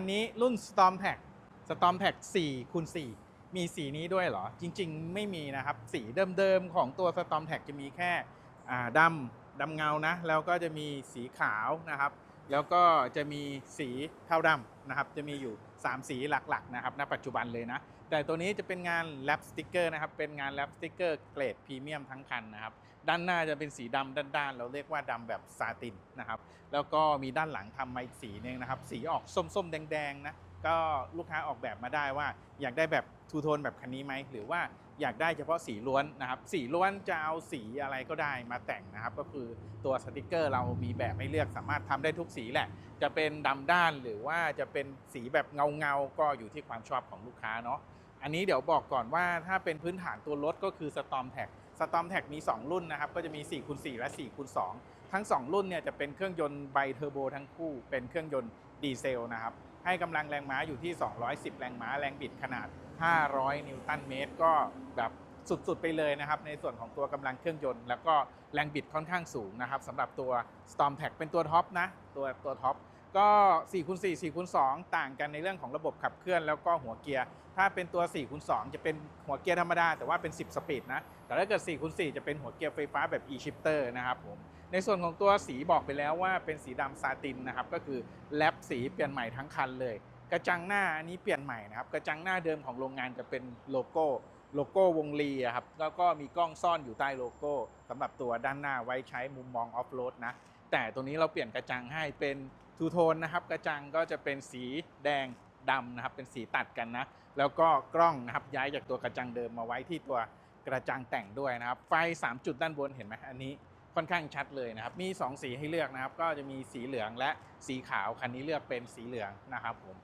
ันนี้รุ่น Storm Pack Storm Pack 4คูณ4มีสีนี้ด้วยเหรอ จริง ๆ ไม่มีนะครับ สีเดิมๆ ของตัว Storm Pack จะมีแค่อ่าดำดำเงานะ แล้วก็จะมีสีขาวนะครับ แล้วก็จะมีสีเทาดำนะครับ จะมีอยู่ 3 สีหลักๆนะครับณปัจจุบันเลยนะ แต่ตัวนี้จะเป็นงานแลปสติกเกอร์นะครับ เป็นงานแลปสติกเกอร์เกรดพรีเมียมทั้งคันนะครับ ด้านหน้าจะเป็นสีดำด้านๆ เราเรียกว่าดำแบบซาตินนะครับ แล้วก็มีด้านหลังทำมาอีกสีนึงนะครับ สีออกส้มๆ แดงๆนะ ก็ลูกค้าออกแบบมาได้ว่าอยากได้แบบทูโทนแบบคันนี้ไหม หรือว่า อยากได้เฉพาะสีล้วนนะครับ สีล้วนจะเอาสีอะไรก็ได้มาแต่งนะครับ ก็คือตัวสติกเกอร์เรามีแบบให้เลือกสามารถทำได้ทุกสีแหละ จะเป็นดำด้านหรือว่าจะเป็นสีแบบเงาเงาก็อยู่ที่ความชอบของลูกค้าเนาะอันนี้เดี๋ยวบอกก่อนว่าถ้าเป็นพื้นฐานตัวรถก็คือ Storm Tag Storm Tag มี 2 รุ่นนะครับ ก็จะมี4คูณ4และ4คูณ2ทั้ง 2 รุ่นเนี่ยจะเป็นเครื่องยนต์ไบเทอร์โบทั้งคู่เป็นเครื่องยนต์ดีเซลนะครับ ให้กำลังแรงม้าอยู่ที่ 210 แรงม้าแรงบิดขนาด 500 นิวตันเมตร ก็แบบสุดๆ ไปเลยนะครับ ในส่วนของตัวกำลังเครื่องยนต์ แล้วก็แรงบิดค่อนข้างสูงนะครับสำหรับตัว Storm t a c เป็นตัวท็อปนะ ตัวตัวท็อป ก็4คูณ4 4คูณ2ต่างกันในเรื่องของระบบขับเคลื่อนแล้วก็หัวเกียร์ ถ้าเป็นตัว4คูณ2จะเป็นหัวเกียร์ธรรมดา แต่ว่าเป็น 10 สปีดนะ แต่ถ้าเกิด4คูณ4จะเป็นหัวเกียร์ไฟฟ้าแบบ e-shifter นะครับผม ในส่วนของตัวสีบอกไปแล้วว่าเป็นสีดำซาตินนะครับ ก็คือแลปสีเปลี่ยนใหม่ทั้งคันเลย กระจังหน้าอันนี้เปลี่ยนใหม่นะครับ กระจังหน้าเดิมของโรงงานจะเป็นโลโก้โลโก้วงลีครับ แล้วก็มีกล้องซ่อนอยู่ใต้โลโก้สำหรับตัวด้านหน้าไว้ใช้มุมมองออฟโรดนะ แต่ตัวนี้เราเปลี่ยนกระจังให้เป็น ทูโทนนะครับกระจังก็จะเป็นสีแดงดำนะครับเป็นสีตัดกันนะ แล้วก็กล้องนะครับย้ายจากตัวกระจังเดิมมาไว้ที่ตัวกระจังแต่งด้วยนะครับ ไฟ 3 จุดด้านบนเห็นไหมอันนี้ค่อนข้างชัดเลยนะครับ มี 2 สีให้เลือกนะครับ ก็จะมีสีเหลืองและสีขาว คันนี้เลือกเป็นสีเหลืองนะครับผม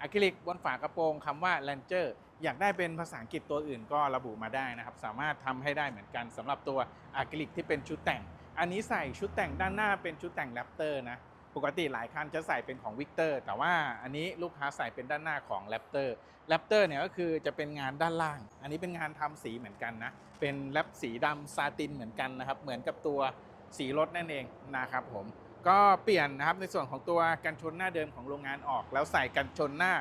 อะคริลิกบนฝากระโปรงคำว่า Ranger อยากได้เป็นภาษาอังกฤษตัวอื่นก็ระบุมาได้นะครับ สามารถทำให้ได้เหมือนกันสำหรับตัวอะคริลิกที่เป็นชุดแต่ง อันนี้ใส่ชุดแต่งด้านหน้าเป็นชุดแต่งแรปเตอร์นะ ปกติหลายคันจะใส่เป็นของวิกเตอร์แต่ว่าอันนี้ลูกค้าใส่เป็นด้านหน้าของแรปเตอร์แรปเตอร์เนี่ยก็คือจะเป็นงานด้านล่าง อันนี้เป็นงานทำสีเหมือนกันนะ เป็นแรปสีดำซาตินเหมือนกันนะครับ เหมือนกับตัวสีรถนั่นเองนะครับผมก็เปลี่ยนนะครับในส่วนของตัวกันชนหน้าเดิมของโรงงานออก แล้วใส่กันชนหน้า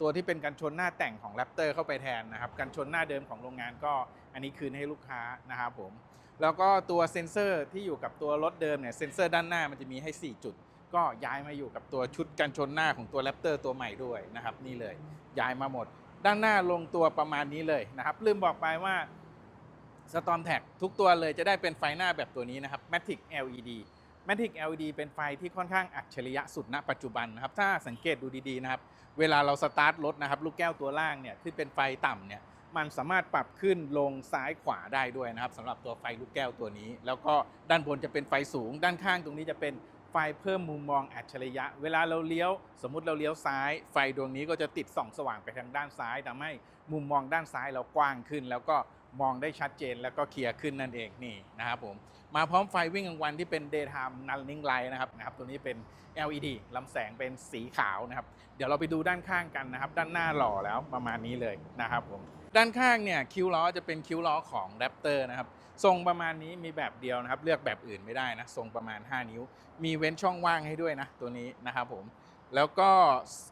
ตัวที่เป็นกันชนหน้าแต่งของแรปเตอร์เข้าไปแทนนะครับกันชนหน้าเดิมของโรงงานก็ อันนี้คืนให้ลูกค้านะครับผมแล้วก็ตัวเซ็นเซอร์ที่อยู่กับตัวรถเดิมเนี่ยเซ็นเซอร์ด้านหน้ามันจะมีให้ 4 จุด ก็ย้ายมาอยู่กับตัวชุดกันชนหน้าของตัวแรปเตอร์ตัวใหม่ด้วยนะครับนี่เลยย้ายมาหมด ด้านหน้าลงตัวประมาณนี้เลยนะครับลืมบอกไปว่า Storm Tag ทุกตัวเลยจะได้เป็นไฟหน้าแบบตัวนี้นะครับ Matic LED Matic LED เป็นไฟที่ค่อนข้างอัจฉริยะสุดณปัจจุบันนะครับ ถ้าสังเกตดูดีๆนะครับ เวลาเราสตาร์ทรถนะครับ ลูกแก้วตัวล่างเนี่ยที่เป็นไฟต่ำเนี่ย มันสามารถปรับขึ้นลงซ้ายขวาได้ด้วยนะครับสำหรับตัวไฟลูกแก้วตัวนี้ แล้วก็ด้านบนจะเป็นไฟสูง ด้านข้างตรงนี้จะเป็น ฟเพิ่มมุมมองอัจฉริยะ เวลาเราเลี้ยว สมมุติเราเลี้ยวซ้าย ไฟดวงนี้ก็จะติดส่องสว่างไปทางด้านซ้ายทำให้มุมมองด้านซ้ายเรากว้างขึ้น แล้วก็มองได้ชัดเจนแล้วก็เคลียร์ขึ้นนั่นเองนี่นะครับผมมาพร้อมไฟวิ่งกลางวันที่เป็น daytime running light นะครับนะครับตัวนี้เป็น LED ลำแสงเป็นสีขาวนะครับเดี๋ยวเราไปดูด้านข้างกันนะครับ ด้านหน้าหล่อแล้วประมาณนี้เลยนะครับผมด้านข้างเนี่ยคิ้วล้อจะเป็นคิ้วล้อของ Raptor นะครับ ทรงประมาณนี้มีแบบเดียวนะครับ เลือกแบบอื่นไม่ได้นะ ทรงประมาณ 5 นิ้ว มีเว้นช่องว่างให้ด้วยนะ ตัวนี้นะครับผมแล้วก็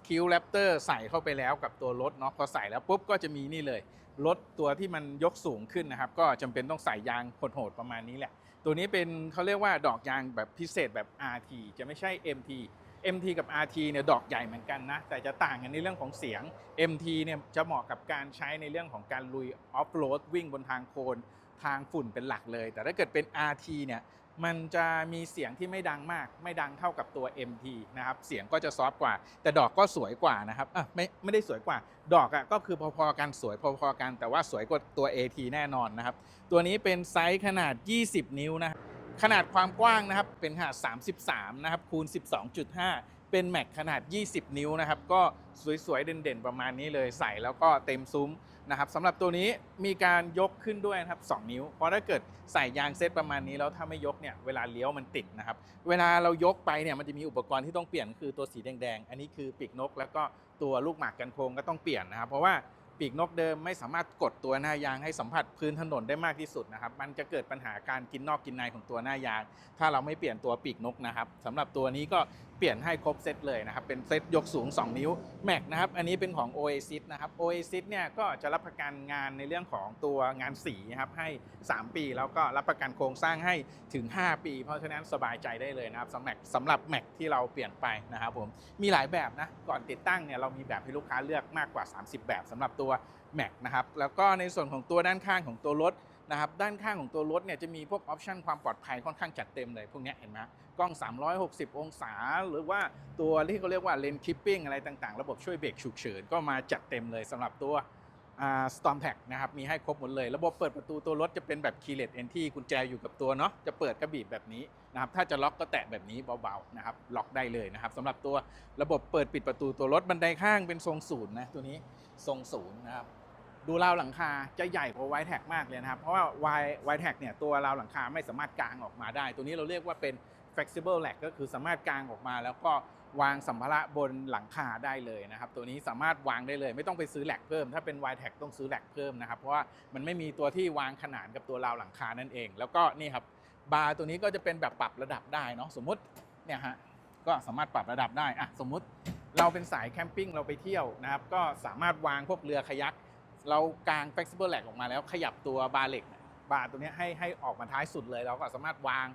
คิวแรปเตอร์ใส่เข้าไปแล้วกับตัวรถเนาะพอใส่แล้วปุ๊บก็จะมีนี่เลยรถตัวที่มันยกสูงขึ้นนะครับ ก็จำเป็นต้องใส่ยางโหดๆประมาณนี้แหละ ตัวนี้เป็นเขาเรียกว่าดอกยางแบบพิเศษแบบ RT จะไม่ใช่ MT MT กับ RT เนี่ยดอกใหญ่เหมือนกันนะ แต่จะต่างกันในเรื่องของเสียง MT เนี่ยจะเหมาะกับการใช้ในเรื่องของการลุยออฟโรดวิ่งบนทางโคลน ทางฝุ่นเป็นหลักเลย แต่ถ้าเกิดเป็น RT เนี่ยมันจะมีเสียงที่ไม่ดังมาก ไม่ดังเท่ากับตัว MT นะครับ เสียงก็จะซอฟต์กว่า แต่ดอกก็สวยกว่านะครับอะไม่ไม่ได้สวยกว่า ดอกอะ่ะก็คือพอๆกันสวยพอๆกัน แต่ว่าสวยกว่าตัว AT แน่นอนนะครับ ตัวนี้เป็นไซส์ขนาด 20 นิ้วนะขนาดความกว้างนะครับเป็นขนาด 33 นะครับคูณ 12.5 เป็นแม็กขนาด 20 นิ้วนะครับ ก็สวยๆ เด่นๆ ประมาณนี้เลยใส่แล้วก็เต็มซุ้ม นะครับสำหรับตัวนี้มีการยกขึ้นด้วยนะครับ2นิ้ว เพราะถ้าเกิดใส่ยางเซตประมาณนี้แล้วถ้าไม่ยกเนี่ยเวลาเลี้ยวมันติดนะครับ เวลาเรายกไปเนี่ยมันจะมีอุปกรณ์ที่ต้องเปลี่ยนคือตัวสีแดงๆ อันนี้คือปีกนก แล้วก็ตัวลูกหมากกันโค้งก็ต้องเปลี่ยนนะครับ เพราะว่าปีกนกเดิมไม่สามารถกดตัวหน้ายางให้สัมผัสพื้นถนนได้มากที่สุดนะครับ มันจะเกิดปัญหาการกินนอกกินในของตัวหน้ายาง ถ้าเราไม่เปลี่ยนตัวปีกนกนะครับสำหรับตัวนี้ก็ ปลี่ยนปลี่ยนให้ครบเซตเลยนะครับ เป็นเซตยกสูง 2 นิ้ว Mac นะครับ อันนี้เป็นของ Oasis นะครับ Oasis เนี่ยก็จะรับประกันงานในเรื่องของตัวงานสีนะครับให้ 3 ปี แล้วก็รับประกันโครงสร้างให้ถึง 5 ปี เพราะฉะนั้นสบายใจได้เลยนะครับสำหรับสำหรับ Mac ที่เราเปลี่ยนไปนะครับผมมีหลายแบบนะก่อนติดตั้งเนี่ยเรามีแบบให้ลูกค้าเลือกมากกว่า 30 แบบสำหรับตัว Mac นะครับแล้วก็ในส่วนของตัวด้านข้างของตัวรถ นะครับด้านข้างของตัวรถเนี่ยจะมีพวกออปชันความปลอดภัยค่อนข้างจัดเต็มเลย พวกนี้เห็นไหมกล้อง 360 องศา หรือว่าตัวที่เขาเรียกว่าเลนคิปปิ้งอะไรต่างๆ ระบบช่วยเบรกฉุกเฉินก็มาจัดเต็มเลยสำหรับตัวอ่า Storm Tag นะครับมีให้ครบหมดเลย ระบบเปิดประตูตัวรถจะเป็นแบบ keyless entry กุญแจอยู่กับตัวเนาะจะเปิดกระบีบแบบนี้นะครับถ้าจะล็อกก็แตะแบบนี้เบาๆนะครับล็อกได้เลยนะครับสำหรับตัวระบบเปิดปิดประตูตัวรถบันไดข้างเป็นทรงศูนย์นะตัวนี้ทรงศูนย์นะครับ ดูราวหลังคาจะใหญ่กว่าไวแท็กมากเลยนะครับ เพราะว่าไวไวแท็กเนี่ยตัวราวหลังคาไม่สามารถกางออกมาได้ ตัวนี้เราเรียกว่าเป็น flexible rack ก็คือสามารถกางออกมา แล้วก็วางสัมภาระบนหลังคาได้เลยนะครับ ตัวนี้สามารถวางได้เลย ไม่ต้องไปซื้อแหลกเพิ่ม ถ้าเป็นไวแท็กต้องซื้อแหลกเพิ่มนะครับ เพราะว่ามันไม่มีตัวที่วางขนานกับตัวราวหลังคานั่นเอง แล้วก็นี่ครับบาร์ตัวนี้ก็จะเป็นแบบปรับระดับได้เนาะสมมุติเนี่ยฮะก็สามารถปรับระดับได้อะสมมุติเราเป็นสายแคมปิ้งเราไปเที่ยวนะครับ ก็สามารถวางพวกเรือคายัก เรากาง flexible rack ออกมาแล้วขยับตัวบาร์เหล็กเนี่ยบาร์ตัวนี้ให้ให้ออกมาท้ายสุดเลย เราก็สามารถวาง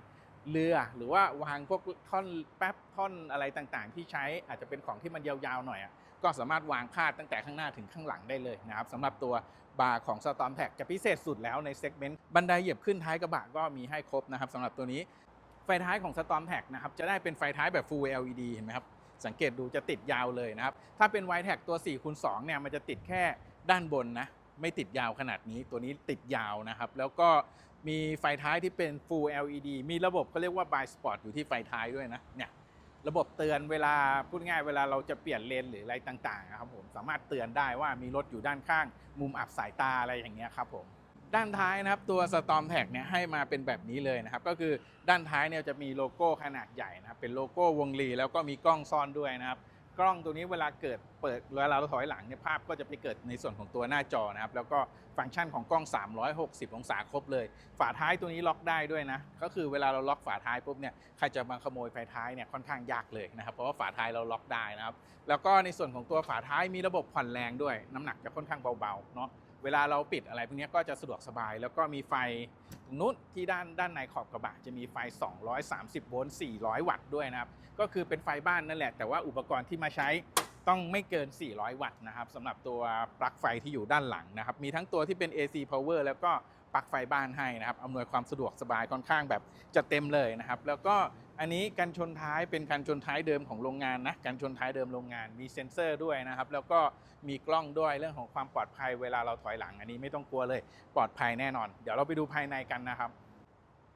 เรือหรือว่าวางพวกท่อนแป๊บท่อนอะไรต่างๆ ที่ใช้อาจจะเป็นของที่มันยาวๆหน่อยก็สามารถวางพาดตั้งแต่ข้างหน้าถึงข้างหลังได้เลยนะครับสำหรับตัวบาร์ของ Storm Tag จะพิเศษสุดแล้วในเซกเมนต์บันไดเหยียบขึ้นท้ายกระบะก็มีให้ครบนะครับสำหรับตัวนี้ไฟท้ายของ Storm Tag นะครับจะได้เป็นไฟท้ายแบบ Full LED เห็นไหมครับสังเกตดูจะติดยาวเลยนะครับถ้าเป็น w i t e t a g ตัว4คูณ2เนี่ยมันจะติดแค่ ด้านบนนะไม่ติดยาวขนาดนี้ตัวนี้ติดยาวนะครับ แล้วก็มีไฟท้ายที่เป็น Full LED มีระบบเขาเรียกว่า By Spot อยู่ที่ไฟท้ายด้วยนะเนี่ยระบบเตือนเวลาพูดง่ายเวลาเราจะเปลี่ยนเลนหรืออะไรต่างๆนะครับผมสามารถเตือนได้ว่ามีรถอยู่ด้านข้าง มุมอับสายตาอะไรอย่างเงี้ยครับผมด้านท้ายนะครับตัว Storm Tag เนี่ยให้มาเป็นแบบนี้เลยนะครับ ก็คือด้านท้ายเนี่ยจะมีโลโก้ขนาดใหญ่นะครับเป็นโลโก้วงลีแล้วก็มีกล้องซ่อนด้วยนะครับ กล้องตัวนี้เวลาเกิดเปิดเวลาเราถอยหลังเนี่ยภาพก็จะไปเกิดในส่วนของตัวหน้าจอนะครับ แล้วก็ฟังก์ชันของกล้อง 360 องศาครบเลย ฝาท้ายตัวนี้ล็อกได้ด้วยนะ ก็คือเวลาเราล็อกฝาท้ายปุ๊บเนี่ยใครจะมาขโมยไฟท้ายเนี่ยค่อนข้างยากเลยนะครับ เพราะว่าฝาท้ายเราล็อกได้นะครับ แล้วก็ในส่วนของตัวฝาท้ายมีระบบผ่อนแรงด้วย น้ำหนักจะค่อนข้างเบาๆเนาะ เวลาเราปิดอะไรพวกนี้ก็จะสะดวกสบาย แล้วก็มีไฟตรงนู้นที่ด้านด้านในขอบกระบะจะมีไฟ 230 โวลต์ 400 วัตต์ด้วยนะครับ ก็คือเป็นไฟบ้านนั่นแหละ แต่ว่าอุปกรณ์ที่มาใช้ต้องไม่เกิน 400 วัตต์นะครับสำหรับตัวปลั๊กไฟที่อยู่ด้านหลังนะครับ มีทั้งตัวที่เป็น AC power แล้วก็ ปลั๊กไฟบ้านให้นะครับอำนวยความสะดวกสบายค่อนข้างแบบจะเต็มเลยนะครับ แล้วก็อันนี้กันชนท้ายเป็นกันชนท้ายเดิมของโรงงานนะกันชนท้ายเดิมโรงงานมีเซ็นเซอร์ด้วยนะครับ แล้วก็มีกล้องด้วยเรื่องของความปลอดภัยเวลาเราถอยหลังอันนี้ไม่ต้องกลัวเลยปลอดภัยแน่นอน เดี๋ยวเราไปดูภายในกันนะครับ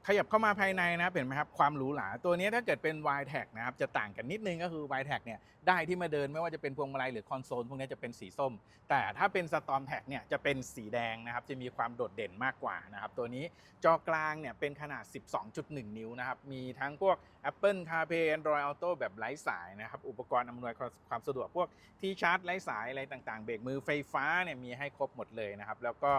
ขยับเข้ามาภายในนะเห็นไหมครับความหรูหราตัวนี้ถ้าเกิดเป็น y t a g นะครับจะต่างกันนิดนึงก็คือ y t a g เนี่ยได้ที่มาเดินไม่ว่าจะเป็นพวงมาลัยหรือคอนโซลพวกนี้จะเป็นสีส้ม แต่ถ้าเป็น Storm Tag เนี่ยจะเป็นสีแดงนะครับจะมีความโดดเด่นมากกว่านะครับตัวนี้จอกลางเนี่ยเป็นขนาด 12.1 นิ้วนะครับมีทั้งพวก Apple CarPlay Android Auto แบบไร้สายนะครับอุปกรณ์อำนวยความสะดวกพวกที่ชาร์จไร้สายอะไรต่างๆ เบรกมือไฟฟ้าเนี่ยมีให้ครบหมดเลยนะครับแล้วก็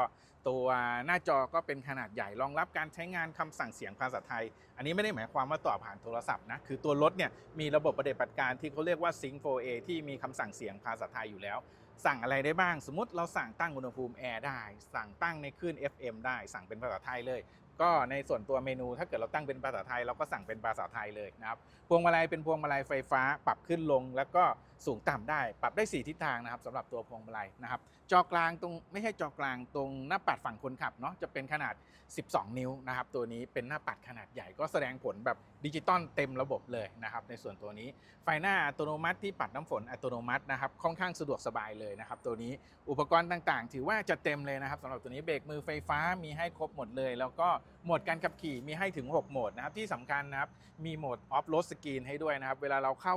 ตัวหน้าจอก็เป็นขนาดใหญ่รองรับการใช้งานคำสั่งเสียงภาษาไทย อันนี้ไม่ได้หมายความว่าต่อผ่านโทรศัพท์นะ คือตัวรถเนี่ยมีระบบปฏิบัติการที่เขาเรียกว่า Sync 4A ที่มีคำสั่งเสียงภาษาไทยอยู่แล้ว สั่งอะไรได้บ้าง สมมติเราสั่งตั้งอุณหภูมิแอร์ได้ สั่งตั้งในคลื่น FM ได้ สั่งเป็นภาษาไทยเลย ก็ในส่วนตัวเมนูถ้าเกิดเราตั้งเป็นภาษาไทย เราก็สั่งเป็นภาษาไทยเลยนะครับ พวงมาลัยเป็นพวงมาลัยไฟฟ้าปรับขึ้นลงแล้วก็ สูงต่ำได้ ปรับได้ 4 ทิศทางนะครับสำหรับตัวพวงมาลัยนะครับ จอกลางตรงไม่ใช่จอกลางตรงหน้าปัดฝั่งคนขับเนาะจะเป็นขนาด 12 นิ้วนะครับ ตัวนี้เป็นหน้าปัดขนาดใหญ่ก็แสดงผลแบบดิจิตอลเต็มระบบเลยนะครับ ในส่วนตัวนี้ไฟหน้าอัตโนมัติที่ปัดน้ำฝนอัตโนมัตินะครับค่อนข้างสะดวกสบายเลยนะครับ ตัวนี้อุปกรณ์ต่างๆ ถือว่าจะเต็มเลยนะครับสำหรับตัวนี้เบรกมือไฟฟ้ามีให้ครบหมดเลย แล้วก็โหมดการขับขี่มีให้ถึง 6 โหมดนะครับที่สำคัญนะครับมีโหมดออฟโรดสกรีนให้ด้วยนะครับเวลาเราเข้า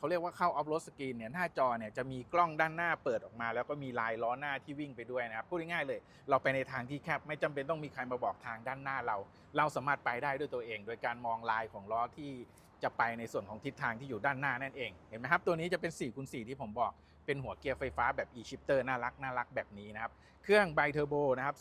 เขาเรียกว่าเข้าออฟโรดสกรีนเนี่ยหน้าจอเนี่ยจะมีกล้องด้านหน้าเปิดออกมา แล้วก็มีลายล้อหน้าที่วิ่งไปด้วยนะครับพูดง่ายๆเลย เราไปในทางที่แคบไม่จำเป็นต้องมีใครมาบอกทางด้านหน้าเรา เราสามารถไปได้ด้วยตัวเอง โดยการมองลายของล้อที่จะไปในส่วนของทิศทางที่อยู่ด้านหน้านั่นเองเห็นไหมครับตัวนี้จะเป็น4คูณ4ที่ผมบอกเป็นหัวเกียร์ไฟฟ้าแบบ e-shifter น่ารักน่ารักแบบนี้นะครับเครื่องไบเทอร์โบนะครับ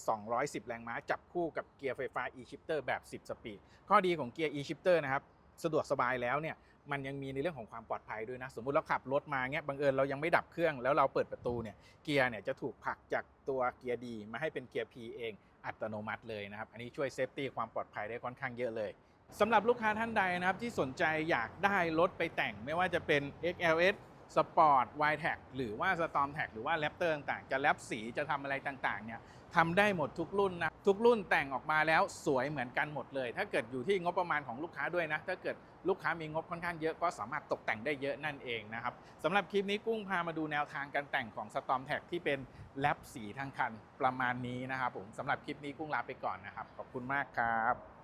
210 แรงม้าจับคู่กับเกียร์ไฟฟ้า e-shifter แบบ 10 สปีดข้อดีของเกียร์ e-shifter นะครับสะดวกสบายแล้วเนี่ย มันยังมีในเรื่องของความปลอดภัยด้วยนะ สมมุติเราขับรถมาเงี้ยบังเอิญเรายังไม่ดับเครื่องแล้วเราเปิดประตูเนี่ยเกียร์เนี่ยจะถูกผลักจากตัวเกียร์ดีมาให้เป็นเกียร์ P เองอัตโนมัติเลยนะครับ อันนี้ช่วยเซฟตี้ความปลอดภัยได้ค่อนข้างเยอะเลยสำหรับลูกค้าท่านใดนะครับที่สนใจอยากได้รถไปแต่งไม่ว่าจะเป็น XLS Sport y t a g หรือว่า Storm Tag หรือว่า Raptor ต่างๆ จะแรปสีจะทำอะไรต่างๆเนี่ย ทำได้หมดทุกรุ่นนะทุกรุ่นแต่งออกมาแล้วสวยเหมือนกันหมดเลย ถ้าเกิดอยู่ที่งบประมาณของลูกค้าด้วยนะ ถ้าเกิดลูกค้ามีงบค่อนข้างเยอะก็สามารถตกแต่งได้เยอะนั่นเองนะครับสำหรับคลิปนี้กุ้งพามาดูแนวทางการแต่งของ Storm Tag ที่เป็นแลบสีทั้งคันประมาณนี้นะครับผมสำหรับคลิปนี้กุ้งลาไปก่อนนะครับขอบคุณมากครับ